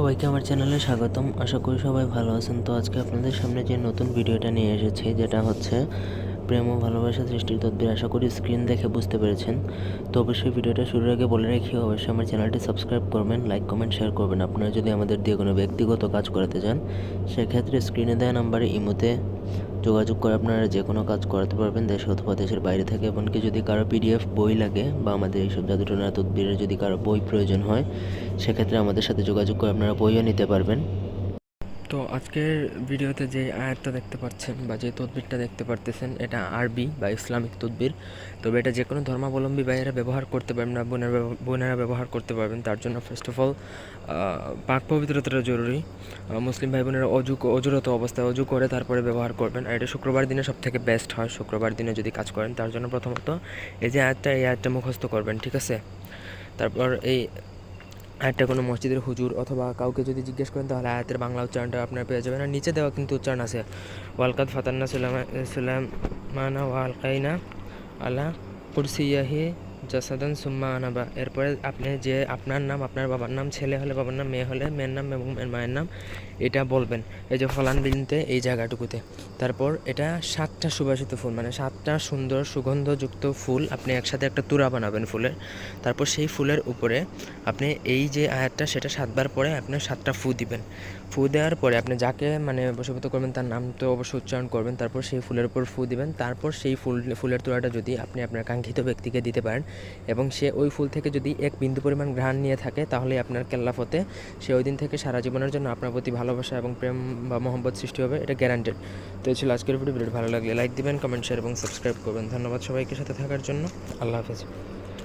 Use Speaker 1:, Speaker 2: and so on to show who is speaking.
Speaker 1: সবাইকে আমার চ্যানেলে স্বাগতম। আশা করি সবাই ভালো আছেন। তো আজকে আপনাদের সামনে যে নতুন ভিডিওটা নিয়ে এসেছি, যেটা হচ্ছে প্রেম ও ভালোবাসা সৃষ্টির তদ্বির। আশা করি স্ক্রিন দেখে বুঝতে পেরেছেন। তো অবশ্যই ভিডিওটা শুরুর আগে বলে রাখি, অবশ্যই আমার চ্যানেলটি সাবস্ক্রাইব করবেন, লাইক, কমেন্ট, শেয়ার করবেন। আপনারা যদি আমাদের দিয়ে কোনো ব্যক্তিগত কাজ করাতে চান, সেক্ষেত্রে স্ক্রিনে দেওয়া নাম্বারে ইমোতে যোগাযোগ করে আপনারা যে কোনো কাজ করাতে পারবেন দেশ অথবা দেশের বাইরে থেকে। এমনকি যদি কারও পিডিএফ বই লাগে বা আমাদের এইসব জাদুটনা তদবিরের যদি কারও বই প্রয়োজন হয়, সেক্ষেত্রে আমাদের সাথে যোগাযোগ করে আপনারা বইও নিতে পারবেন।
Speaker 2: তো আজকের ভিডিওতে যে আয়াতটা দেখতে পাচ্ছেন বা যে তদবিরটা দেখতে পারতেছেন, এটা আরবি বা ইসলামিক তদবির। তবে এটা যে কোনো ধর্মাবলম্বী ভাইয়েরা ব্যবহার করতে পারবেন না, বোনেরা বোনেরা ব্যবহার করতে পারবেন। তার জন্য ফার্স্ট অফ অল পাক পবিত্রতাটা জরুরি। মুসলিম ভাই বোনেরা অজু, অজুরত অবস্থায় অজু করে, তারপরে ব্যবহার করবেন। আর এটা শুক্রবার দিনে সব থেকে বেস্ট হয়। শুক্রবার দিনে যদি কাজ করেন, তার জন্য প্রথমত এই যে আয়াতটা, এই আয়াতটা মুখস্থ করবেন, ঠিক আছে? তারপর এই আয়াতটা কোনো মসজিদের হুজুর অথবা কাউকে যদি জিজ্ঞেস করেন, তাহলে আয়াতের বাংলা উচ্চারণটা আপনার পেয়ে যাবেন। আর নিচে দেওয়া কিন্তু উচ্চারণ আছে ওয়ালকাত ফাতান্না সুলামা মানা ওয়ালকাইনা আলা কুরসিয়াহি জাসাদান সুম্মা আনাবা। এরপরে আপনি যে আপনার নাম, আপনার বাবার নাম, ছেলে হলে বাবার নাম, মেয়ে হলে মেয়ের নাম এবং মেয়ের নাম, এটা বলবেন। এই যে ফলান বিনতে এই জায়গাটুকুতে। তারপর এটা সাতটা সুবাসিত ফুল মানে সাতটা সুন্দর সুগন্ধযুক্ত ফুল আপনি একসাথে একটা তুরা বানাবেন ফুলের। তারপর সেই ফুলের উপরে আপনি এই যে আয়াতটা, সেটা সাতবার পরে আপনি সাতটা ফু দিবেন। ফু দেওয়ার পরে আপনি যাকে মানে বসীভূত করবেন, তার নাম তো অবশ্যই উচ্চারণ করবেন। তারপর সেই ফুলের উপর ফু দিবেন। তারপর সেই ফুল, ফুলের তোড়াটা যদি আপনি আপনার কাঙ্ক্ষিত ব্যক্তিকে দিতে পারেন এবং সে ওই ফুল থেকে যদি এক বিন্দু পরিমাণ ঘ্রাণ নিয়ে থাকে তাহলে আপনার কেল্লাফতে সে ওই দিন থেকে সারা জীবনের জন্য আপনার প্রতি ভালোবাসা এবং প্রেম বা মহব্বত সৃষ্টি হবে, এটা গ্যারান্টেড তো এই ছিল আজকের ভিডিও ভিডিও ভালো লাগলে লাইক দিবেন কমেন্ট শেয়ার এবং সাবস্ক্রাইব করবেন। ধন্যবাদ সবাইকে সাথে থাকার জন্য। আল্লাহ হাফেজ।